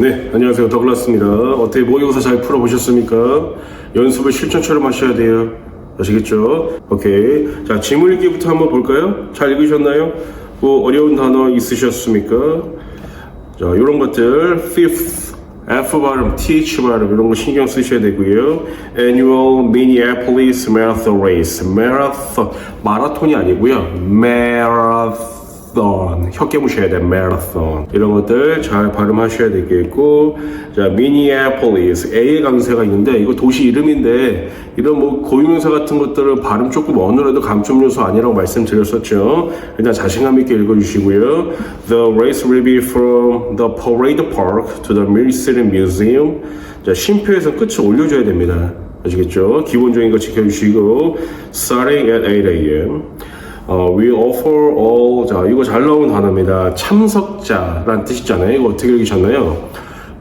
네, 안녕하세요. 더글라스입니다. 어떻게 모의고사 잘 풀어보셨습니까? 연습을 실전처럼 하셔야 돼요. 아시겠죠? 오케이. 자, 지문 읽기부터 한번 볼까요? 잘 읽으셨나요? 뭐 어려운 단어 있으셨습니까? 자, 이런 것들, fifth, F 발음, TH 발음 이런 거 신경 쓰셔야 되고요. Annual Minneapolis Marathon Race, Marathon, 마라톤이 아니고요. Marathon. 혀 깨무셔야 돼, marathon. 이런 것들 잘 발음하셔야 되겠고, 자, Minneapolis, A 강세가 있는데, 이거 도시 이름인데, 이런 뭐 고유명사 같은 것들을 발음 조금 어느라도 감점 요소 아니라고 말씀드렸었죠. 일단 자신감 있게 읽어주시고요. The race will be from the parade park to the Mill City Museum. 자, 쉼표에서 끝을 올려줘야 됩니다. 아시겠죠? 기본적인 거 지켜주시고, starting at 8 a.m. 어, we offer all 자 이거 잘 나온 단어입니다. 참석자란 뜻이잖아요. 이거 어떻게 읽으셨나요?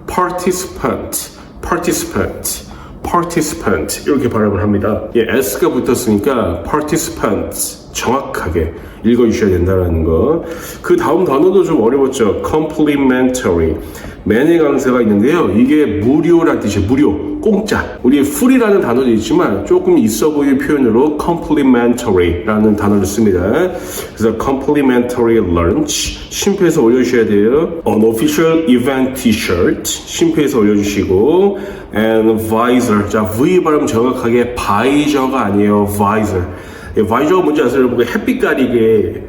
participant, participant, participant 이렇게 발음을 합니다. 예, s가 붙었으니까 participant 정확하게 읽어주셔야 된다는 거. 그 다음 단어도 좀 어려웠죠. complimentary. 맨의 강세가 있는데요. 이게 무료란 뜻이에요. 무료, 공짜. 우리 free라는 단어도 있지만 조금 있어 보이는 표현으로 complimentary라는 단어를 씁니다. 그래서 complimentary lunch 심표에서 올려주셔야 돼요. unofficial event t-shirt 심표에서 올려주시고 and visor. 자, V 발음 정확하게 visor가 아니에요. visor. 예, 바이저가 뭔지 아세요? 그 햇빛 가리개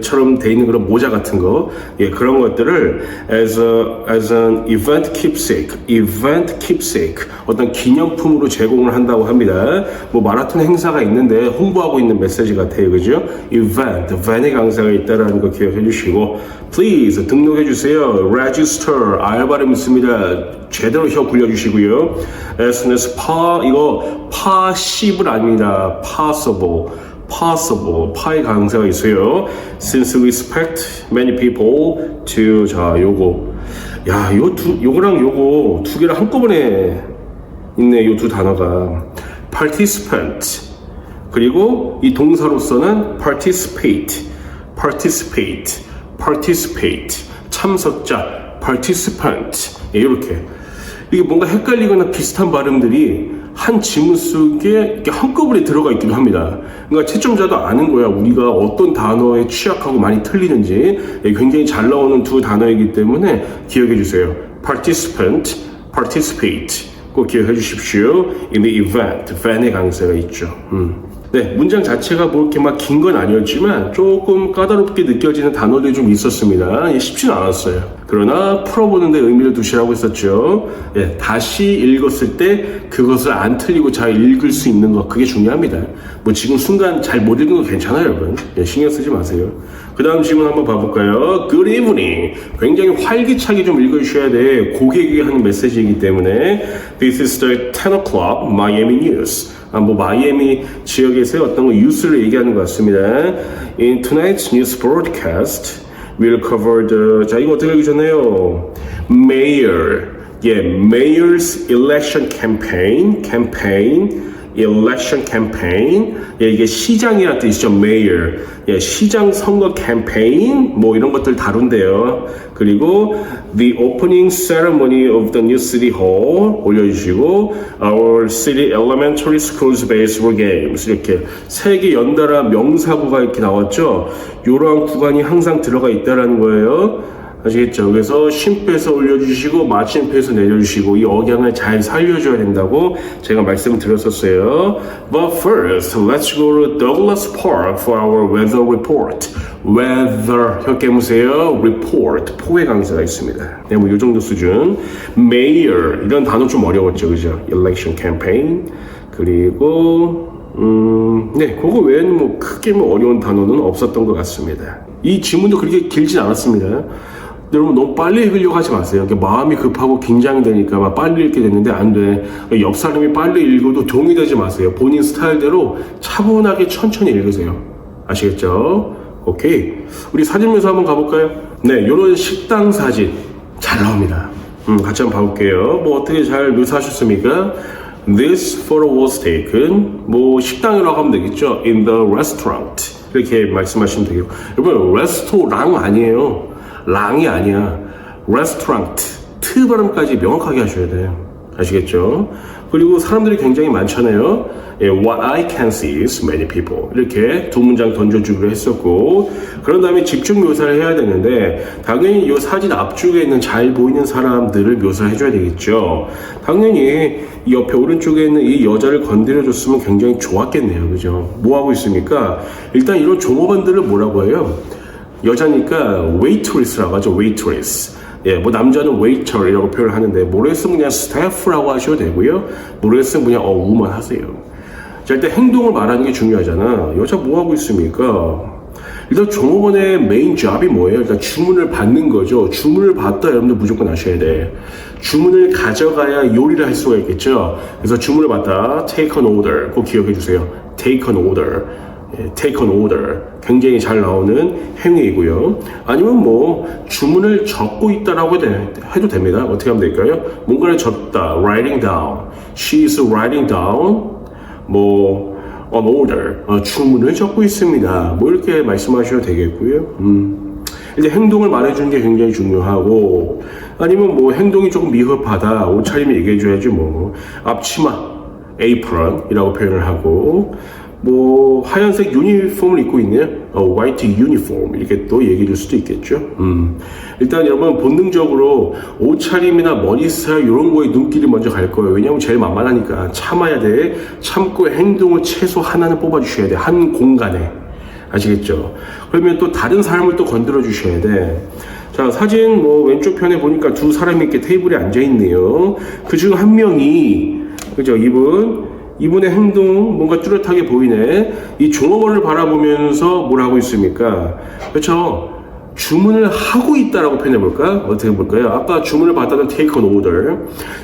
처럼 돼 있는 그런 모자 같은 거, 예, 그런 것들을 as a, as an event keepsake, event keepsake, 어떤 기념품으로 제공을 한다고 합니다. 뭐 마라톤 행사가 있는데 홍보하고 있는 메시지 같아요, 그죠? event, van의 강사가 있다라는 거 기억해 주시고, please 등록해 주세요. register, R 발음 있습니다. 제대로 혀 굴려주시고요. as pa, 이거 possible 아닙니다. possible. Possible. 파의 강세가 있어요. Since we expect many people to, 자, 요거. 야, 요 두, 요거랑 요거 두 개를 한꺼번에 있네, 요 두 단어가. participant. 그리고 이 동사로서는 participate, participate, participate. 참석자, participant. 예, 이렇게. 이게 뭔가 헷갈리거나 비슷한 발음들이 한 지문 속에 이렇게 한꺼번에 들어가 있기도 합니다. 그러니까 채점자도 아는 거야. 우리가 어떤 단어에 취약하고 많이 틀리는지 예, 굉장히 잘 나오는 두 단어이기 때문에 기억해 주세요. participant, participate 꼭 기억해 주십시오. In the event, van의 강세가 있죠. 음. 네, 문장 자체가 뭐 이렇게 막 긴 건 아니었지만 조금 까다롭게 느껴지는 단어들이 좀 있었습니다. 예, 쉽지는 않았어요. 그러나 풀어보는데 의미를 두시라고 했었죠. 예, 다시 읽었을 때 그것을 안 틀리고 잘 읽을 수 있는 것, 그게 중요합니다. 뭐 지금 순간 잘 못 읽은 거 괜찮아요, 여러분. 예, 신경 쓰지 마세요. 그 다음 질문 한번 봐볼까요? Good evening. 굉장히 활기차게 좀 읽어주셔야 돼. 고객이 하는 메시지이기 때문에. This is the 10 o'clock Miami News. 아, 뭐 마이애미 지역에서 어떤 거 뉴스를 얘기하는 것 같습니다. In tonight's news broadcast, we'll cover the 자 이거 어떻게 읽으셨나요? Mayor, 예, Mayor's election campaign, campaign, election campaign, 예, 이게 시장이라는 뜻이죠. Mayor, 예, 시장 선거 캠페인 뭐 이런 것들 다룬대요. 그리고 the opening ceremony of the new city hall 올려주시고 our city elementary schools baseball games 이렇게 세계 연달아 명사구가 이렇게 나왔죠. 이러한 구간이 항상 들어가 있다라는 거예요. 아시겠죠? 그래서 쉼표에서 올려주시고 마침표에서 내려주시고 이 억양을 잘 살려줘야 된다고 제가 말씀을 드렸었어요. But first, let's go to Douglas Park for our weather report. weather 혀 깨무세요. report 포회 강세가 있습니다. 네, 뭐이 정도 수준. mayor 이런 단어 좀 어려웠죠, 그죠? election campaign 그리고 음, 네, 그거 외에는 뭐 크게 뭐 어려운 단어는 없었던 것 같습니다. 이 지문도 그렇게 길진 않았습니다. 여러분 너무 빨리 읽으려고 하지 마세요. 마음이 급하고 긴장이 되니까 막 빨리 읽게 됐는데 안 돼. 옆 사람이 빨리 읽어도 동의 되지 마세요. 본인 스타일대로 차분하게 천천히 읽으세요. 아시겠죠? 오케이. 우리 사진 묘사 한번 가볼까요? 네, 요런 식당 사진 잘 나옵니다. 음, 같이 한번 봐볼게요. 뭐 어떻게 잘 묘사하셨습니까? This photo was taken 뭐 식당이라고 하면 되겠죠. In the restaurant 이렇게 말씀하시면 되겠고 여러분 레스토랑 아니에요. 랑이 아니야. restaurant 트 발음까지 명확하게 하셔야 돼요. 아시겠죠? 그리고 사람들이 굉장히 많잖아요. 예, What I can see is many people. 이렇게 두 문장 던져주기로 했었고, 그런 다음에 집중 묘사를 해야 되는데, 당연히 이 사진 앞쪽에 있는 잘 보이는 사람들을 묘사를 해줘야 되겠죠. 당연히 이 옆에 오른쪽에 있는 이 여자를 건드려줬으면 굉장히 좋았겠네요. 그죠? 뭐 하고 있습니까? 일단 이런 종업원들을 뭐라고 해요? 여자니까 waitress라고 하죠. waitress. 예, 뭐 남자는 waiter이라고 표현을 하는데 모르겠으면 그냥 staff라고 하셔도 되고요. 모르겠으면 그냥 어 woman 하세요. 자, 일단 행동을 말하는 게 중요하잖아. 여자 뭐 하고 있습니까? 일단 종업원의 메인 잡이 뭐예요? 일단 주문을 받는 거죠. 주문을 받다 여러분들 무조건 아셔야 돼. 주문을 가져가야 요리를 할 수가 있겠죠. 그래서 주문을 받다 take an order 꼭 기억해 주세요. take an order. 예, take an order 굉장히 잘 나오는 행위이고요. 아니면 뭐 주문을 적고 있다라고 해도, 됩니다. 어떻게 하면 될까요? 뭔가를 적다, writing down. She is writing down. 뭐 on order 어, 주문을 적고 있습니다. 뭐 이렇게 말씀하셔도 되겠고요. 음. 이제 행동을 말해주는 게 굉장히 중요하고 아니면 뭐 행동이 조금 미흡하다 옷차림을 얘기해줘야지 뭐 앞치마 apron이라고 표현을 하고 뭐 하얀색 유니폼을 입고 있네요. 어, 화이트 유니폼 이렇게 또 얘기해 줄 수도 있겠죠. 음. 일단 여러분 본능적으로 옷차림이나 머리 스타일 이런 거에 눈길이 먼저 갈 거예요. 왜냐면 제일 만만하니까 참아야 돼. 참고 행동을 최소 하나는 뽑아 주셔야 돼. 한 공간에. 아시겠죠? 그러면 또 다른 사람을 또 건드려 주셔야 돼. 자, 사진 뭐 왼쪽 편에 보니까 두 사람이 이렇게 테이블에 앉아 있네요. 그중 한 명이 그죠? 이분 이분의 행동 뭔가 뚜렷하게 보이네. 이 종업원을 바라보면서 뭘 하고 있습니까? 그렇죠? 주문을 하고 있다라고 표현해 볼까? 어떻게 볼까요? 아까 주문을 받다는 take an order.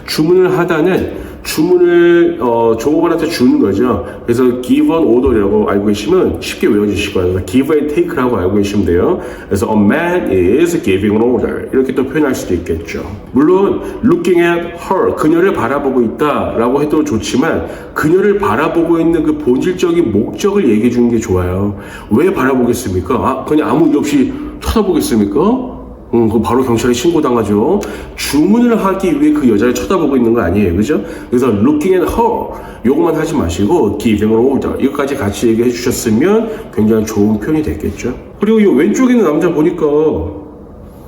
주문을 하다는 주문을 어, 종업원한테 주는 거죠. 그래서 give an order이라고 알고 계시면 쉽게 외워주실 거예요. give and take라고 알고 계시면 돼요. 그래서 a man is giving an order 이렇게 또 표현할 수도 있겠죠. 물론 looking at her 그녀를 바라보고 있다라고 해도 좋지만 그녀를 바라보고 있는 그 본질적인 목적을 얘기해 주는 게 좋아요. 왜 바라보겠습니까? 아, 그냥 아무 이유 없이 쳐다보겠습니까? 음, 그 바로 경찰에 신고당하죠. 주문을 하기 위해 그 여자를 쳐다보고 있는 거 아니에요. 그죠? 그래서 looking at her. 요것만 하지 마시고 giving an order. 이것까지 같이 얘기해 주셨으면 굉장히 좋은 표현이 됐겠죠. 그리고 이 왼쪽에 있는 남자 보니까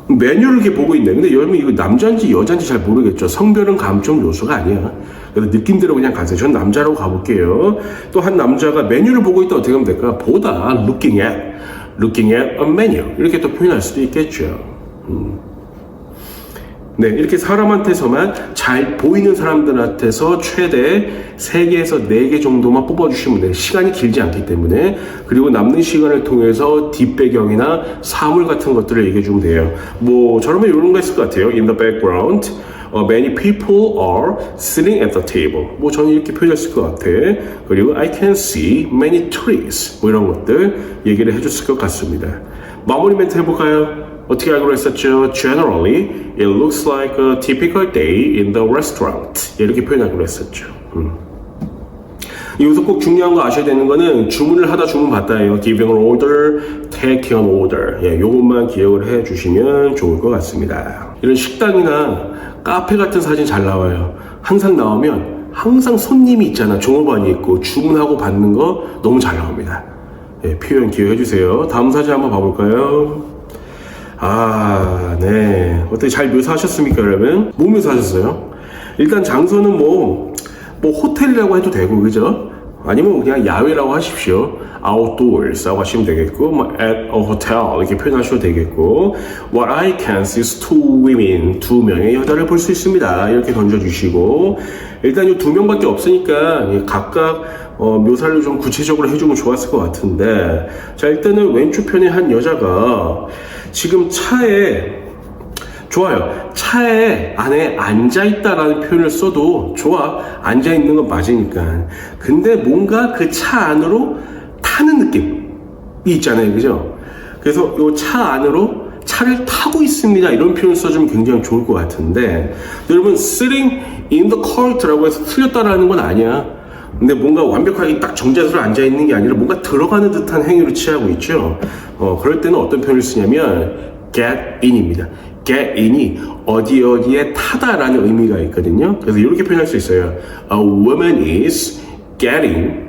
메뉴를 이렇게 보고 있네. 근데 여러분 이거 남자인지 여자인지 잘 모르겠죠. 성별은 감정 요소가 아니야. 그래서 느낌대로 그냥 가세요. 전 남자라고 가볼게요. 또 한 남자가 메뉴를 보고 있다 어떻게 하면 될까? 보다 looking at, looking at a menu 이렇게 또 표현할 수도 있겠죠. 네, 이렇게 사람한테서만 잘 보이는 사람들한테서 최대 3개에서 4개 정도만 뽑아주시면 돼요. 시간이 길지 않기 때문에. 그리고 남는 시간을 통해서 뒷배경이나 사물 같은 것들을 얘기해주면 돼요. 뭐, 저러면 이런 거 있을 것 같아요. In the background, uh, many people are sitting at the table. 뭐, 저는 이렇게 표현했을 것 같아. 그리고 I can see many trees. 뭐, 이런 것들 얘기를 해줬을 것 같습니다. 마무리 멘트 해볼까요? 어떻게 알고 했었죠? Generally, it looks like a typical day in the restaurant. 이렇게 표현하기로 했었죠. 음. 여기서 꼭 중요한 거 아셔야 되는 거는 주문을 하다 주문 받다예요. Giving an order, taking an order. 예, 요것만 기억을 해 주시면 좋을 것 같습니다. 이런 식당이나 카페 같은 사진 잘 나와요. 항상 나오면 항상 손님이 있잖아. 종업원이 있고 주문하고 받는 거 너무 잘 나옵니다. 예, 표현 기억해 주세요. 다음 사진 한번 봐볼까요? 아, 네. 어떻게 잘 묘사하셨습니까, 여러분? 뭐 묘사하셨어요? 일단 장소는 뭐, 뭐 호텔이라고 해도 되고, 그죠? 아니면 그냥 야외라고 하십시오. outdoors라고 하시면 되겠고, 뭐 at a hotel 이렇게 표현하셔도 되겠고, what I can see is two women 두 명의 여자를 볼 수 있습니다. 이렇게 던져주시고, 일단 이 두 명밖에 없으니까 각각 어, 묘사를 좀 구체적으로 해주면 좋았을 것 같은데, 자 일단은 왼쪽 편에 한 여자가 지금 차에 좋아요. 차에 안에 앉아 있다라는 표현을 써도 좋아. 앉아 있는 건 맞으니까. 근데 뭔가 그 차 안으로 타는 느낌이 있잖아요. 그죠? 그래서 이 차 안으로 차를 타고 있습니다. 이런 표현 써주면 굉장히 좋을 것 같은데, 여러분, sitting in the cart라고 해서 틀렸다라는 건 아니야. 근데 뭔가 완벽하게 딱 정자세로 앉아 있는 게 아니라 뭔가 들어가는 듯한 행위를 취하고 있죠. 어, 그럴 때는 어떤 표현을 쓰냐면 get in입니다. Get in이 어디 어디에 타다라는 의미가 있거든요. 그래서 이렇게 표현할 수 있어요. A woman is getting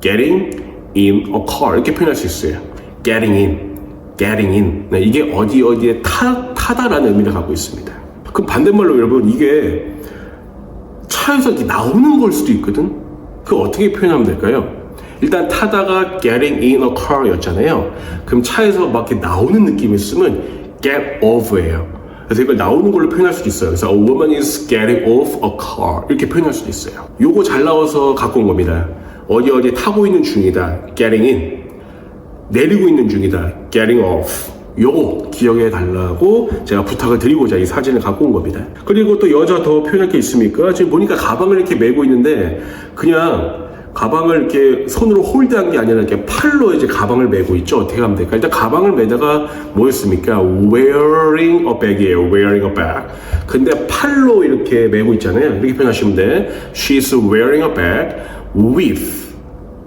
getting in a car 이렇게 표현할 수 있어요. getting in, getting in. 네, 이게 어디 어디에 타 타다라는 의미를 갖고 있습니다. 그럼 반대말로 여러분 이게 차에서 나오는 걸 수도 있거든. 그 어떻게 표현하면 될까요? 일단 타다가 getting in a car였잖아요. 그럼 차에서 막 이렇게 나오는 느낌이 있으면 get off예요. 그래서 이걸 나오는 걸로 표현할 수도 있어요. 그래서 a woman is getting off a car 이렇게 표현할 수도 있어요. 요거 잘 나와서 갖고 온 겁니다. 어디 어디 타고 있는 중이다. getting in. 내리고 있는 중이다. getting off. 요거 기억해 달라고 제가 부탁을 드리고자 이 사진을 갖고 온 겁니다. 그리고 또 여자 더 표현할 게 있습니까? 지금 보니까 가방을 이렇게 메고 있는데 그냥 가방을 이렇게 손으로 홀드한 게 아니라 이렇게 팔로 이제 가방을 메고 있죠. 어떻게 하면 될까? 일단 가방을 메다가 뭐였습니까? wearing a bag이에요. wearing a bag. 근데 팔로 이렇게 메고 있잖아요. 이렇게 표현하시면 돼. She's wearing a bag with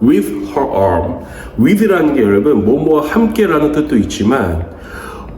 with her arm. with라는 게 여러분 뭐뭐와 함께라는 뜻도 있지만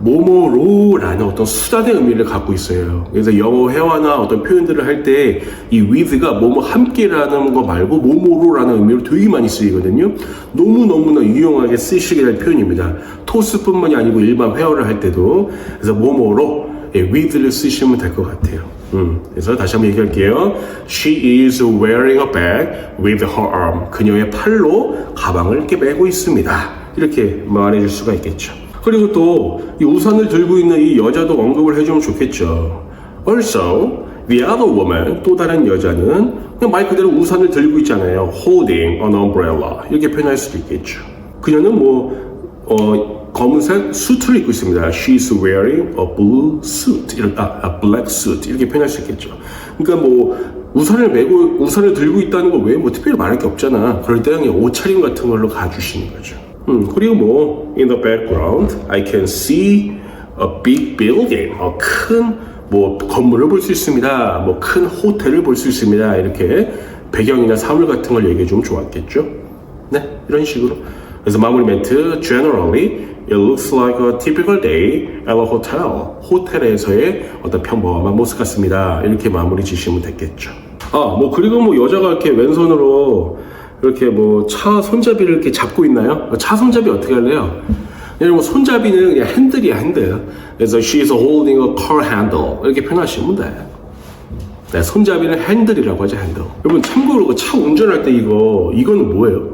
뭐뭐로라는 어떤 수단의 의미를 갖고 있어요. 그래서 영어 회화나 어떤 표현들을 할 때 이 with가 뭐뭐 함께라는 거 말고 뭐뭐로라는 의미로 되게 많이 쓰이거든요. 너무너무나 유용하게 쓰시게 될 표현입니다. 토스뿐만이 아니고 일반 회화를 할 때도 그래서 뭐뭐로 예, with를 쓰시면 될 것 같아요. 음, 그래서 다시 한번 얘기할게요. She is wearing a bag with her arm. 그녀의 팔로 가방을 이렇게 메고 있습니다. 이렇게 말해줄 수가 있겠죠. 그리고 또 이 우산을 들고 있는 이 여자도 언급을 해주면 좋겠죠. Also, the other woman, 또 다른 여자는 그냥 말 그대로 우산을 들고 있잖아요. Holding an umbrella. 이렇게 표현할 수도 있겠죠. 그녀는 뭐, 어, 검은색 수트를 입고 있습니다. She's wearing a blue suit. 이렇게, 아, a black suit. 이렇게 표현할 수 있겠죠. 그러니까 뭐, 우산을 메고, 우산을 들고 있다는 거 외에 뭐 특별히 말할 게 없잖아. 그럴 때 그냥 옷차림 같은 걸로 가주시는 거죠. 음, 그리고 뭐, in the background, I can see a big building. 어, 큰, 뭐, 건물을 볼 수 있습니다. 뭐, 큰 호텔을 볼 수 있습니다. 이렇게 배경이나 사물 같은 걸 얘기해 주면 좋았겠죠? 네, 이런 식으로. 그래서 마무리 멘트, generally, it looks like a typical day at a hotel. 호텔에서의 어떤 평범한 모습 같습니다. 이렇게 마무리 지시면 됐겠죠. 아, 뭐, 그리고 뭐, 여자가 이렇게 왼손으로 이렇게 뭐, 차 손잡이를 이렇게 잡고 있나요? 차 손잡이 어떻게 할래요? 여러분, 뭐 손잡이는 그냥 핸들이야, 핸들. 그래서 she is holding a car handle. 이렇게 표현하시면 돼. 네, 손잡이는 핸들이라고 하죠, 핸들. 여러분, 참고로 그차 운전할 때 이거, 이거는 뭐예요?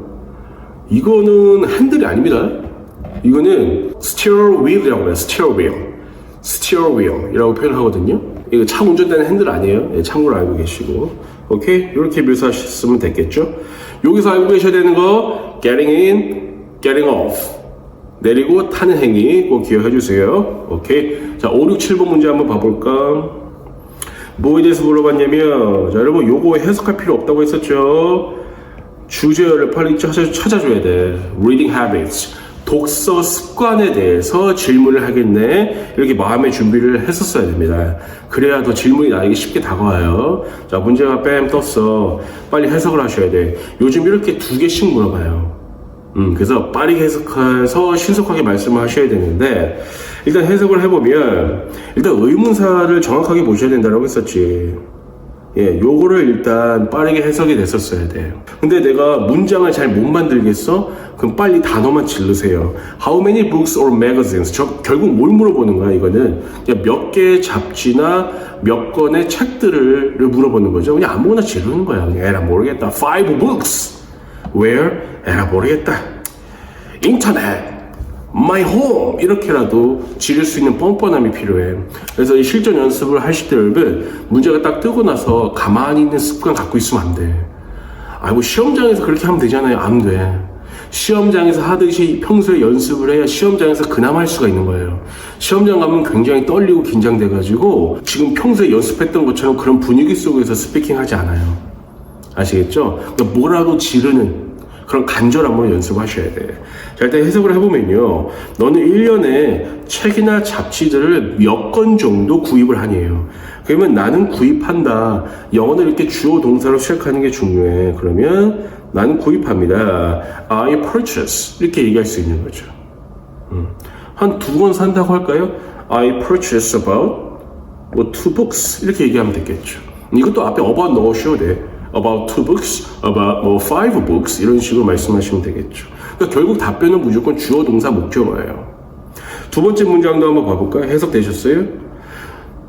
이거는 핸들이 아닙니다. 이거는 steer wheel이라고 해요. steer wheel이라고 표현하거든요. 이거 차 운전되는 핸들 아니에요. 예, 참고로 알고 계시고. 오케이? 이렇게 묘사하셨으면 됐겠죠? 여기서 알고 계셔야 되는 거 getting in, getting off. 내리고 타는 행위 꼭 기억해 주세요. 오케이? 자, 5, 6, 7번 문제 한번 봐볼까? 뭐에 대해서 물어봤냐면, 자, 여러분, 요거 해석할 필요 없다고 했었죠? 주제어를 빨리 찾아, 찾아줘야 돼. Reading habits. 독서 습관에 대해서 질문을 하겠네. 이렇게 마음의 준비를 했었어야 됩니다. 그래야 더 질문이 나에게 쉽게 다가와요. 자, 문제가 뺨 떴어. 빨리 해석을 하셔야 돼. 요즘 이렇게 두 개씩 물어봐요. 음, 그래서 빠르게 해석해서 신속하게 말씀을 하셔야 되는데, 일단 해석을 해보면, 일단 의문사를 정확하게 보셔야 된다고 했었지. 예, 요거를 일단 빠르게 해석이 됐었어야 돼요. 근데 내가 문장을 잘 못 만들겠어? 그럼 빨리 단어만 질르세요. How many books or magazines? 저 결국 뭘 물어보는 거야, 이거는? 그냥 몇 개의 잡지나 몇 권의 책들을 물어보는 거죠. 그냥 아무거나 지르는 거야. 그냥 에라 모르겠다. Five books. Where? 에라 모르겠다. 인터넷. My home 이렇게라도 지를 수 있는 뻔뻔함이 필요해. 그래서 이 실전 연습을 하실 때 여러분 문제가 딱 뜨고 나서 가만히 있는 습관 갖고 있으면 안 돼. 아이고 시험장에서 그렇게 하면 되잖아요. 안 돼. 시험장에서 하듯이 평소에 연습을 해야 시험장에서 그나마 할 수가 있는 거예요. 시험장 가면 굉장히 떨리고 긴장돼가지고 지금 평소에 연습했던 것처럼 그런 분위기 속에서 스피킹 하지 않아요. 아시겠죠? 그러니까 뭐라도 지르는 그런 간절함으로 연습하셔야 돼. 자, 일단 해석을 해보면요. 너는 1년에 책이나 잡지들을 몇 권 정도 구입을 하니에요. 그러면 나는 구입한다. 영어는 이렇게 주어 동사로 시작하는 게 중요해. 그러면 나는 구입합니다. I purchase. 이렇게 얘기할 수 있는 거죠. 한두 권 산다고 할까요? I purchased about 뭐 two books 이렇게 얘기하면 되겠죠. 이것도 앞에 about 넣으셔도 돼. About two books, about 뭐 five books 이런 식으로 말씀하시면 되겠죠. 그러니까 결국 답변은 무조건 주어 동사 목적어예요. 두 번째 문장도 한번 봐볼까요? 해석되셨어요?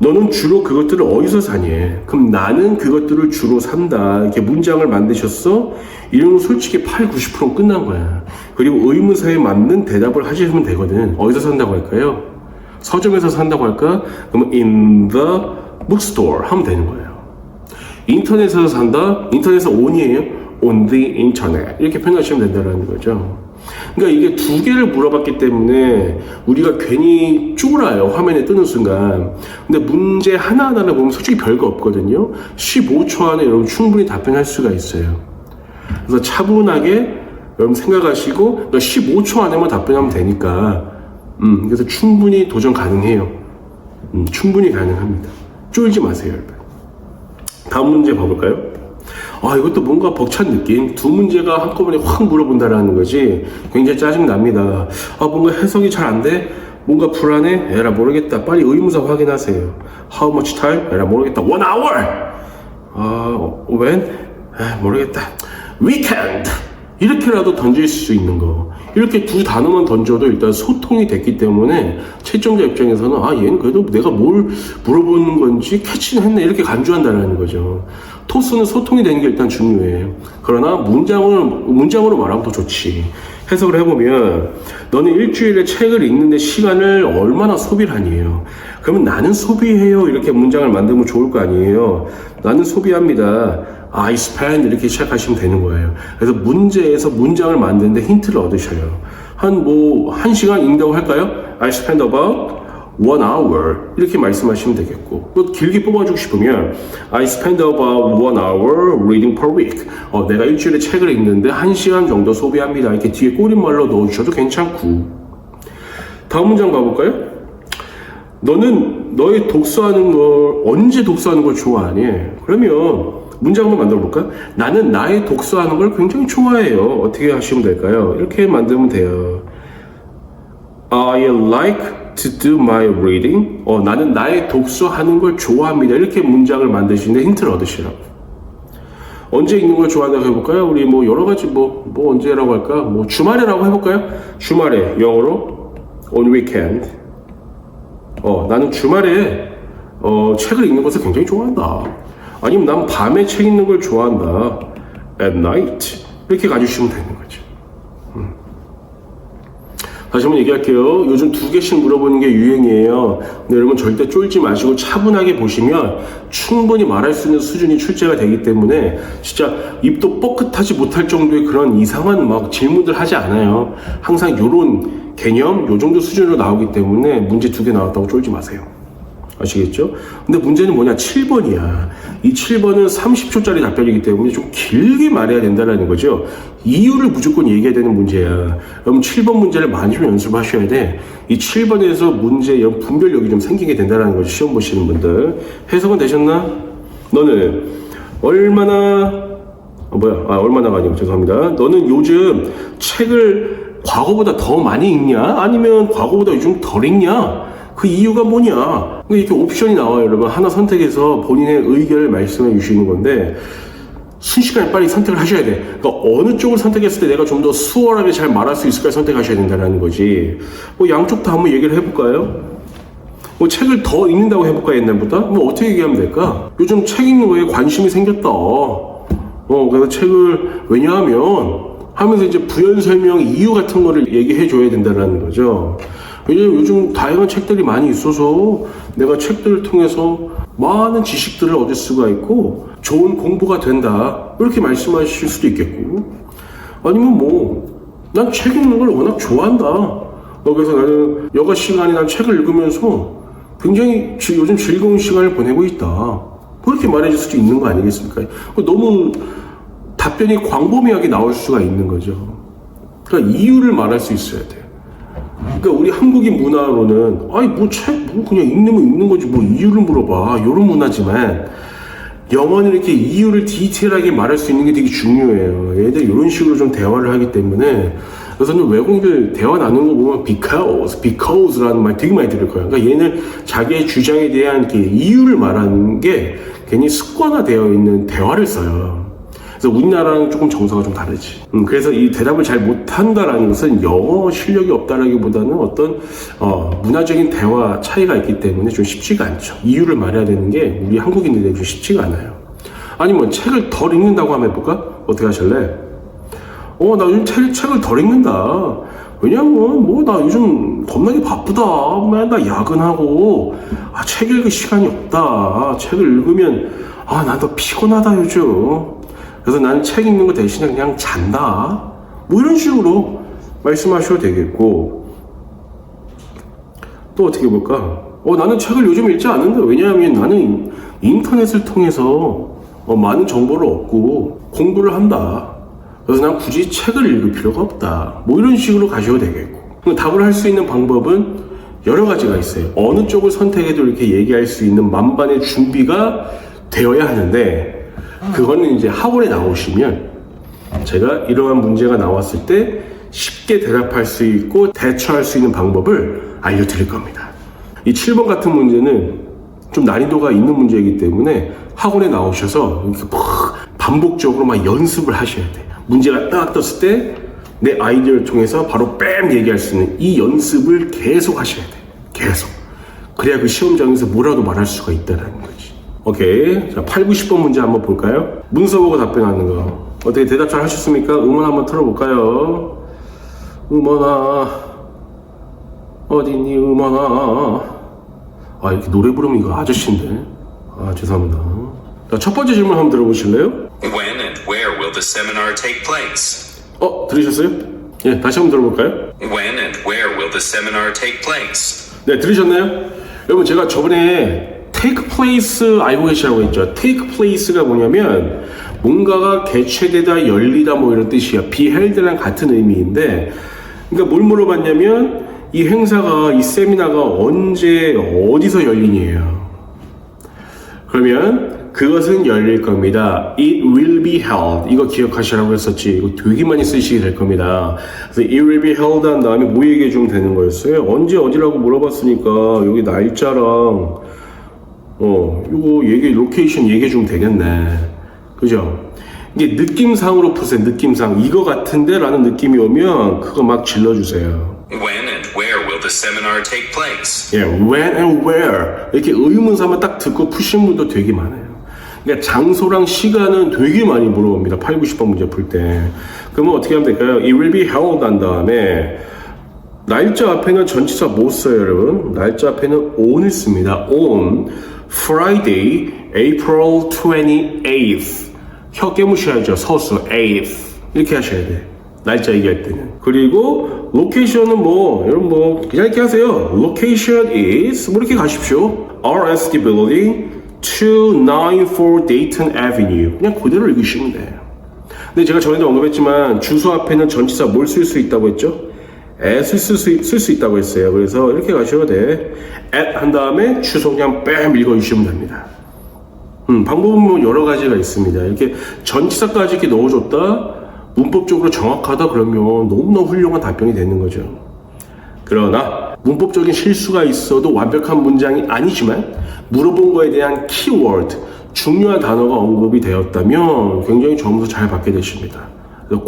너는 주로 그것들을 어디서 사니? 그럼 나는 그것들을 주로 산다. 이렇게 문장을 만드셨어? 이러면 솔직히 8, 90%는 끝난 거야. 그리고 의문사에 맞는 대답을 하시면 되거든. 어디서 산다고 할까요? 서점에서 산다고 할까? 그러면 in the bookstore 하면 되는 거예요. 인터넷에서 산다? 인터넷에서 on이에요? on the internet. 이렇게 표현하시면 된다는 거죠. 그러니까 이게 두 개를 물어봤기 때문에 우리가 괜히 쫄아요. 화면에 뜨는 순간. 근데 문제 하나하나를 보면 솔직히 별거 없거든요. 15초 안에 여러분 충분히 답변할 수가 있어요. 그래서 차분하게 여러분 생각하시고 그러니까 15초 안에만 답변하면 되니까 음, 그래서 충분히 도전 가능해요. 음, 충분히 가능합니다. 쫄지 마세요, 여러분. 다음 문제 봐볼까요? 아, 이것도 뭔가 벅찬 느낌. 두 문제가 한꺼번에 확 물어본다라는 거지. 굉장히 짜증납니다. 아, 뭔가 해석이 잘 안 돼? 뭔가 불안해? 에라, 모르겠다. 빨리 의무사 확인하세요. How much time? 에라, 모르겠다. One hour! 아, 어, when? 아, 모르겠다. Weekend! 이렇게라도 던질 수 있는 거. 이렇게 두 단어만 던져도 일단 소통이 됐기 때문에 채점자 입장에서는 아 얘는 그래도 내가 뭘 물어보는 건지 캐치는 했네 이렇게 간주한다는 거죠. 토스는 소통이 되는 게 일단 중요해. 그러나 문장으로 문장으로 말하면 더 좋지. 해석을 해보면 너는 일주일에 책을 읽는데 시간을 얼마나 소비를 하니에요. 그러면 나는 소비해요 이렇게 문장을 만들면 좋을 거 아니에요. 나는 소비합니다. I spend 이렇게 시작하시면 되는 거예요. 그래서 문제에서 문장을 만드는데 힌트를 얻으셔요. 한 뭐 한 시간 읽는다고 할까요? I spend about one hour 이렇게 말씀하시면 되겠고 또 길게 뽑아주고 싶으면 I spend about one hour reading per week 어, 내가 일주일에 책을 읽는데 한 시간 정도 소비합니다 이렇게 뒤에 꼬릿말로 넣어주셔도 괜찮고 다음 문장 봐볼까요? 너는 너의 독서하는 걸 언제 독서하는 걸 좋아하니? 그러면 문장 한번 만들어 볼까? 나는 나의 독서하는 걸 굉장히 좋아해요. 어떻게 하시면 될까요? 이렇게 만들면 돼요. I like to do my reading. 어, 나는 나의 독서하는 걸 좋아합니다. 이렇게 문장을 만드시는데 힌트를 얻으시라고. 언제 읽는 걸 좋아한다고 해볼까요? 우리 뭐 여러 가지 뭐, 뭐 언제라고 할까? 뭐 주말에라고 해볼까요? 주말에 영어로 on weekend. 어, 나는 주말에 어, 책을 읽는 것을 굉장히 좋아한다. 아니면 난 밤에 책 읽는 걸 좋아한다. At night. 이렇게 가주시면 되는 거죠. 음. 다시 한번 얘기할게요. 요즘 두 개씩 물어보는 게 유행이에요. 근데 여러분 절대 쫄지 마시고 차분하게 보시면 충분히 말할 수 있는 수준이 출제가 되기 때문에 진짜 입도 뻐끗하지 못할 정도의 그런 이상한 막 질문들 하지 않아요. 항상 요런 개념, 요 정도 수준으로 나오기 때문에 문제 두 개 나왔다고 쫄지 마세요. 아시겠죠? 근데 문제는 뭐냐? 7번이야. 이 7번은 30초짜리 답변이기 때문에 좀 길게 말해야 된다는 거죠. 이유를 무조건 얘기해야 되는 문제야. 그럼 7번 문제를 많이 좀 연습하셔야 돼. 이 7번에서 문제의 분별력이 좀 생기게 된다는 거죠. 시험 보시는 분들. 해석은 되셨나? 너는 얼마나, 어, 뭐야, 아, 얼마나가 아니고 죄송합니다. 너는 요즘 책을 과거보다 더 많이 읽냐? 아니면 과거보다 요즘 덜 읽냐? 그 이유가 뭐냐? 이렇게 옵션이 나와요, 여러분. 하나 선택해서 본인의 의견을 말씀해 주시는 건데, 순식간에 빨리 선택을 하셔야 돼. 그러니까 어느 쪽을 선택했을 때 내가 좀 더 수월하게 잘 말할 수 있을까 선택하셔야 된다는 거지. 뭐 양쪽 다 한번 얘기를 해볼까요? 뭐 책을 더 읽는다고 해볼까 옛날보다? 뭐 어떻게 얘기하면 될까? 요즘 책 읽는 거에 관심이 생겼다. 어, 그래서 책을 왜냐하면 하면서 이제 부연 설명 이유 같은 거를 얘기해 줘야 된다는 거죠. 왜냐면 요즘 다양한 책들이 많이 있어서 내가 책들을 통해서 많은 지식들을 얻을 수가 있고 좋은 공부가 된다. 이렇게 말씀하실 수도 있겠고 아니면 뭐 난 책 읽는 걸 워낙 좋아한다. 어, 그래서 나는 여가 시간에 난 책을 읽으면서 굉장히 지- 요즘 즐거운 시간을 보내고 있다. 그렇게 말해줄 수도 있는 거 아니겠습니까? 너무 답변이 광범위하게 나올 수가 있는 거죠. 그러니까 이유를 말할 수 있어야 돼. 그러니까 우리 한국인 문화로는 아니 뭐책뭐 그냥 읽는 거 읽는 거지 뭐 이유를 물어봐 이런 문화지만 영어는 이렇게 이유를 디테일하게 말할 수 있는 게 되게 중요해요. 얘들 이런 식으로 좀 대화를 하기 때문에 그래서 는 외국인들 대화 나누는 거 보면 because, because라는 말 되게 많이 들을 거예요. 그러니까 얘는 자기의 주장에 대한 이유를 말하는 게 괜히 습관화되어 있는 대화를 써요. 그래서 우리나라랑 조금 정서가 좀 다르지. 음, 그래서 이 대답을 잘 못한다라는 것은 영어 실력이 없다라기보다는 어떤 어, 문화적인 대화 차이가 있기 때문에 좀 쉽지가 않죠. 이유를 말해야 되는 게 우리 한국인들에게 좀 쉽지가 않아요. 아니면 책을 덜 읽는다고 하면 해볼까? 어떻게 하실래? 어, 나 요즘 책, 책을 덜 읽는다. 왜냐면, 뭐, 나 요즘 겁나게 바쁘다. 맨날 나 야근하고, 아, 책 읽을 시간이 없다. 책을 읽으면, 아, 나 더 피곤하다, 요즘. 그래서 나는 책 읽는 거 대신에 그냥 잔다. 뭐 이런 식으로 말씀하셔도 되겠고, 또 어떻게 볼까? 어, 나는 책을 요즘 읽지 않는다. 왜냐하면 나는 인터넷을 통해서 어, 많은 정보를 얻고 공부를 한다. 그래서 난 굳이 책을 읽을 필요가 없다. 뭐 이런 식으로 가셔도 되겠고. 답을 할 수 있는 방법은 여러 가지가 있어요. 어느 쪽을 선택해도 이렇게 얘기할 수 있는 만반의 준비가 되어야 하는데, 그거는 이제 학원에 나오시면 제가 이러한 문제가 나왔을 때 쉽게 대답할 수 있고 대처할 수 있는 방법을 알려드릴 겁니다. 이 7번 같은 문제는 좀 난이도가 있는 문제이기 때문에 학원에 나오셔서 이렇게 막 반복적으로 막 연습을 하셔야 돼요. 문제가 딱 떴을 때 내 아이디어를 통해서 바로 뺨 얘기할 수 있는 이 연습을 계속 하셔야 돼요. 계속. 그래야 그 시험장에서 뭐라도 말할 수가 있다는 거지. 오케이. 자, 8, 9, 10번 문제 한번 볼까요? 문서 보고 답변하는 거. 어떻게 대답 잘 하셨습니까? 음원 한번 틀어볼까요? 음원아. 어디니, 음원아. 아, 이렇게 노래 부르면 이거 아저씨인데. 아, 죄송합니다. 자, 첫 번째 질문 한번 들어보실래요? When and where will the seminar take place? 어, 들으셨어요? 예, 다시 한번 들어볼까요? When and where will the seminar take place? 네, 들으셨나요? 여러분, 제가 저번에 take place 알고 계시라고 했죠. take place가 뭐냐면, 뭔가가 개최되다, 열리다, 뭐 이런 뜻이야. held랑 같은 의미인데, 그러니까 뭘 물어봤냐면, 이 행사가, 이 세미나가 언제, 어디서 열리니에요. 그러면 그것은 열릴 겁니다. It will be held. 이거 기억하시라고 했었지. 이거 되게 많이 쓰시게 될 겁니다. 그래서 it will be held 한 다음에 뭐 얘기해 주면 되는 거였어요? 언제 어디라고 물어봤으니까 여기 날짜랑 어, 이거 얘기, 로케이션 얘기해 주면 되겠네. 그죠? 이게 느낌상으로 푸세요. 느낌상. 이거 같은데? 라는 느낌이 오면 그거 막 질러주세요. When and where will the seminar take place? 예, when and where 이렇게 의문사만 딱 듣고 푸신 분도 되게 많아요. 그러니까 장소랑 시간은 되게 많이 물어봅니다. 8, 90번 문제 풀 때. 그러면 어떻게 하면 될까요? It will be held 한 다음에 날짜 앞에는 전치사 못 써요, 여러분. 날짜 앞에는 on을 씁니다. on Friday, April 28th. 혀 깨무셔야죠. 서수 8th. 이렇게 하셔야 돼. 날짜 얘기할 때는. 그리고 로케이션은 뭐 여러분 뭐 그냥 이렇게 하세요. Location is 뭐 이렇게 가십시오. RSD Building 294 Dayton Avenue. 그냥 그대로 읽으시면 돼요. 근데 제가 전에도 언급했지만 주소 앞에는 전치사 뭘 쓸 수 있다고 했죠? 쓸수 쓸수 있다고 했어요. 그래서 이렇게 가셔도 돼. at 한 다음에 주소 그냥 뺨 읽어주시면 됩니다. 음, 방법은 뭐 여러 가지가 있습니다. 이렇게 전치사까지 이렇게 넣어줬다, 문법적으로 정확하다 그러면 너무나 훌륭한 답변이 되는 거죠. 그러나 문법적인 실수가 있어도 완벽한 문장이 아니지만 물어본 거에 대한 키워드, 중요한 단어가 언급이 되었다면 굉장히 점수 잘 받게 되십니다.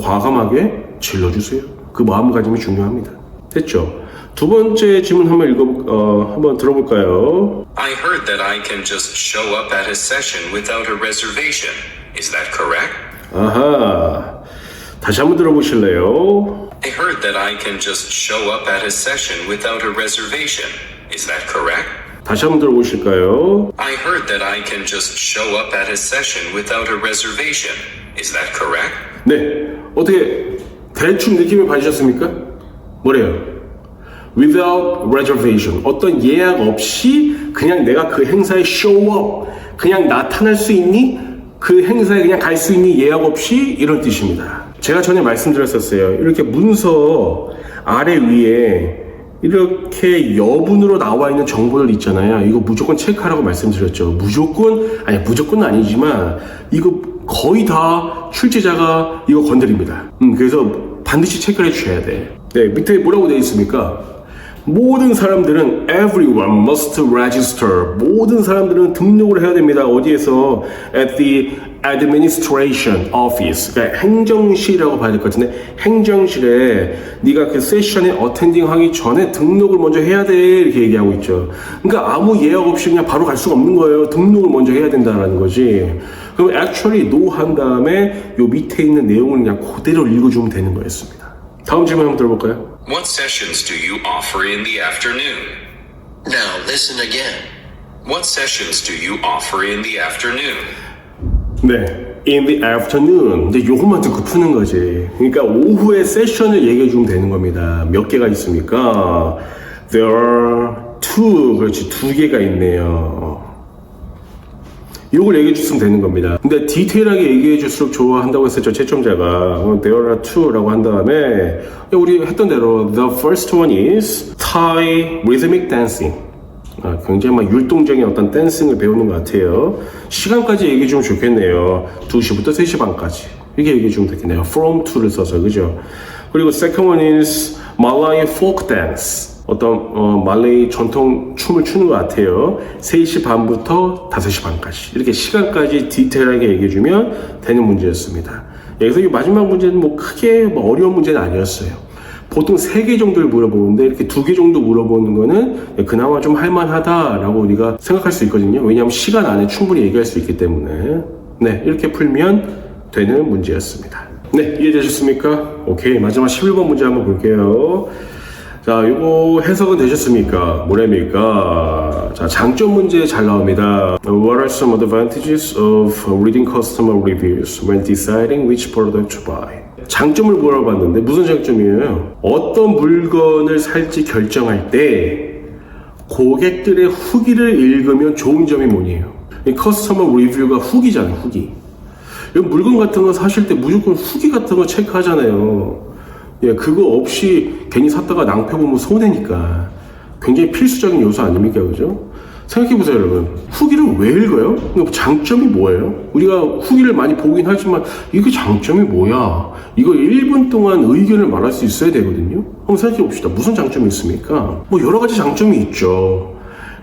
과감하게 질러주세요. 그 마음가짐이 중요합니다. 됐죠? 두 번째 질문 한번 읽어, 어, 한번 들어볼까요? I heard that I can just show up at a session without a reservation. Is that correct? 아하. 다시 한번 들어보실래요? I heard that I can just show up at a session without a reservation. Is that correct? 다시 한번 들어보실까요? I heard that I can just show up at a session without a reservation. Is that correct? 네. 어떻게 대충 느낌을 받으셨습니까? 뭐래요? Without reservation. 어떤 예약 없이 그냥 내가 그 행사에 show up. 그냥 나타날 수 있니? 그 행사에 그냥 갈 수 있니? 예약 없이 이런 뜻입니다. 제가 전에 말씀드렸었어요. 이렇게 문서 아래 위에 이렇게 여분으로 나와 있는 정보들 있잖아요. 이거 무조건 체크하라고 말씀드렸죠. 무조건, 아니, 무조건은 아니지만, 이거 거의 다 출제자가 이거 건드립니다. 음, 그래서 반드시 체크를 해주셔야 돼. 네, 밑에 뭐라고 되어 있습니까? 모든 사람들은 everyone must register. 모든 사람들은 등록을 해야 됩니다. 어디에서 at the administration office. 그러니까 행정실이라고 봐야 될 것 같은데 행정실에 네가 그 세션에 어텐딩 하기 전에 등록을 먼저 해야 돼 이렇게 얘기하고 있죠. 그러니까 아무 예약 없이 그냥 바로 갈 수가 없는 거예요. 등록을 먼저 해야 된다는 거지. 그럼 actually no 한 다음에 요 밑에 있는 내용을 그냥 그대로 읽어주면 되는 거였습니다. 다음 질문 한번 들어볼까요? What sessions do you offer in the afternoon? Now listen again. What sessions do you offer in the afternoon? 네. In the afternoon. 근데 요것만 듣고 푸는 거지. 그러니까 오후에 세션을 얘기해 주면 되는 겁니다. 몇 개가 있습니까? There are two. 그렇지. 두 개가 있네요. 요걸 얘기해 줬으면 되는 겁니다. 근데 디테일하게 얘기해 줄수록 좋아한다고 했었죠, 채점자가. 어, There are two라고 한 다음에, 우리 했던 대로, The first one is Thai rhythmic dancing. 아, 굉장히 막 율동적인 어떤 댄싱을 배우는 것 같아요. 시간까지 얘기해 주면 좋겠네요. 2시부터 3시 반까지. 이렇게 얘기해 주면 되겠네요. From to를 써서, 그죠? 그리고 second one is Malay folk dance. 어떤 어, 말레이 전통 춤을 추는 것 같아요. 3시 반부터 5시 반까지. 이렇게 시간까지 디테일하게 얘기해 주면 되는 문제였습니다. 여기서 이 마지막 문제는 뭐 크게 뭐 어려운 문제는 아니었어요. 보통 3개 정도를 물어보는데 이렇게 2개 정도 물어보는 거는 그나마 좀 할만하다라고 우리가 생각할 수 있거든요. 왜냐하면 시간 안에 충분히 얘기할 수 있기 때문에. 네, 이렇게 풀면 되는 문제였습니다. 네, 이해되셨습니까? 오케이. 마지막 11번 문제 한번 볼게요. 자, 이거 해석은 되셨습니까? 뭐랍니까? 자, 장점 문제 잘 나옵니다. What are some advantages of reading customer reviews when deciding which product to buy? 장점을 물어봤는데 무슨 장점이에요? 어떤 물건을 살지 결정할 때 고객들의 후기를 읽으면 좋은 점이? 이 커스터머 리뷰가 후기잖아요, 후기. 이 물건 같은 거 사실 때 무조건 후기 같은 거 체크하잖아요. 예, 그거 없이 괜히 샀다가 낭패 보면 손해니까 굉장히 필수적인 요소 아닙니까, 그죠? 생각해보세요, 여러분. 후기를 왜 읽어요? 장점이 뭐예요? 우리가 후기를 많이 보긴 하지만 이게 장점이 뭐야? 이거 1분 동안 의견을 말할 수 있어야 되거든요? 한번 생각해봅시다. 무슨 장점이 있습니까? 뭐 여러 가지 장점이 있죠.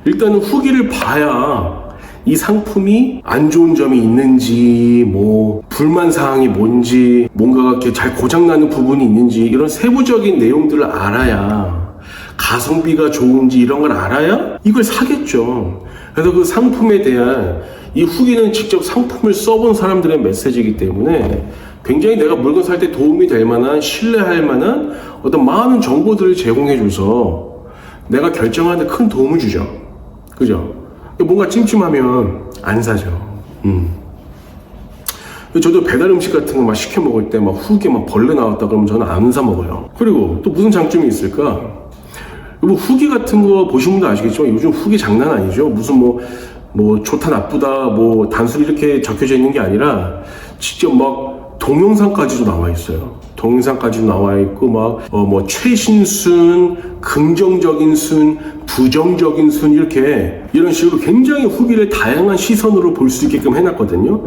일단은 후기를 봐야 이 상품이 안 좋은 점이 있는지, 뭐, 불만 사항이 뭔지, 뭔가가 이렇게 잘 고장나는 부분이 있는지, 이런 세부적인 내용들을 알아야, 가성비가 좋은지 이런 걸 알아야 이걸 사겠죠. 그래서 그 상품에 대한 이 후기는 직접 상품을 써본 사람들의 메시지이기 때문에 굉장히 내가 물건 살 때 도움이 될 만한, 신뢰할 만한 어떤 많은 정보들을 제공해 줘서 내가 결정하는 데 큰 도움을 주죠. 그죠? 뭔가 찜찜하면 안 사죠. 음. 저도 배달 음식 같은 거 막 시켜 먹을 때 막 후기에 막 벌레 나왔다 그러면 저는 안 사 먹어요. 그리고 또 무슨 장점이 있을까? 뭐 후기 같은 거 보신 분도 아시겠지만 요즘 후기 장난 아니죠. 무슨 뭐, 뭐 좋다 나쁘다 뭐 단순히 이렇게 적혀져 있는 게 아니라 직접 막 동영상까지도 나와 있어요. 동영상까지도 나와 있고 막 어 뭐 최신순, 긍정적인 순, 부정적인 순 이렇게 이런 식으로 굉장히 후기를 다양한 시선으로 볼 수 있게끔 해놨거든요.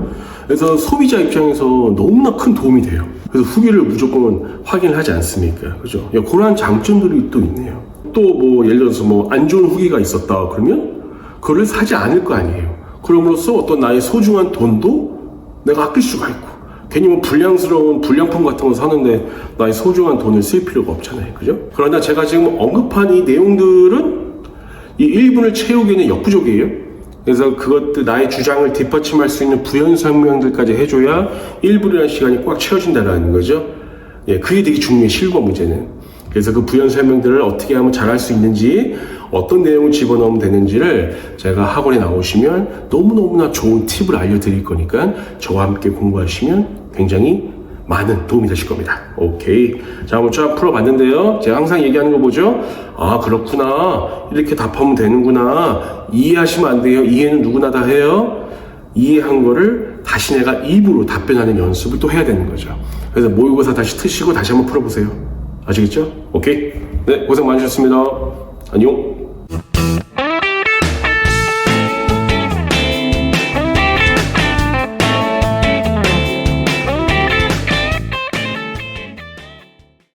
그래서 소비자 입장에서 너무나 큰 도움이 돼요. 그래서 후기를 무조건 확인을 하지 않습니까? 그죠? 야, 그러한 장점들이 또 있네요. 또 뭐 예를 들어서 뭐 안 좋은 후기가 있었다 그러면 그걸 사지 않을 거 아니에요. 그럼으로써 어떤 나의 소중한 돈도 내가 아낄 수가 있고 괜히 뭐 불량스러운 불량품 같은 거 사는데 나의 소중한 돈을 쓸 필요가 없잖아요. 그죠? 그러나 제가 지금 언급한 이 내용들은 이 1분을 채우기는 역부족이에요. 그래서 그것들 나의 주장을 뒷받침할 수 있는 부연 설명들까지 해줘야 1분이라는 시간이 꽉 채워진다는 거죠. 예, 그게 되게 중요해, 실버 문제는. 그래서 그 부연 설명들을 어떻게 하면 잘할 수 있는지, 어떤 내용을 집어넣으면 되는지를 제가 학원에 나오시면 너무너무나 좋은 팁을 알려드릴 거니까 저와 함께 공부하시면 굉장히 많은 도움이 되실 겁니다. 오케이. 자, 한번 쫙 풀어봤는데요. 제가 항상 얘기하는 거 보죠? 아, 그렇구나. 이렇게 답하면 되는구나. 이해하시면 안 돼요. 이해는 누구나 다 해요. 이해한 거를 다시 내가 입으로 답변하는 연습을 또 해야 되는 거죠. 그래서 모의고사 다시 트시고 다시 한번 풀어보세요. 아시겠죠? 오케이. 네, 고생 많으셨습니다. 안녕.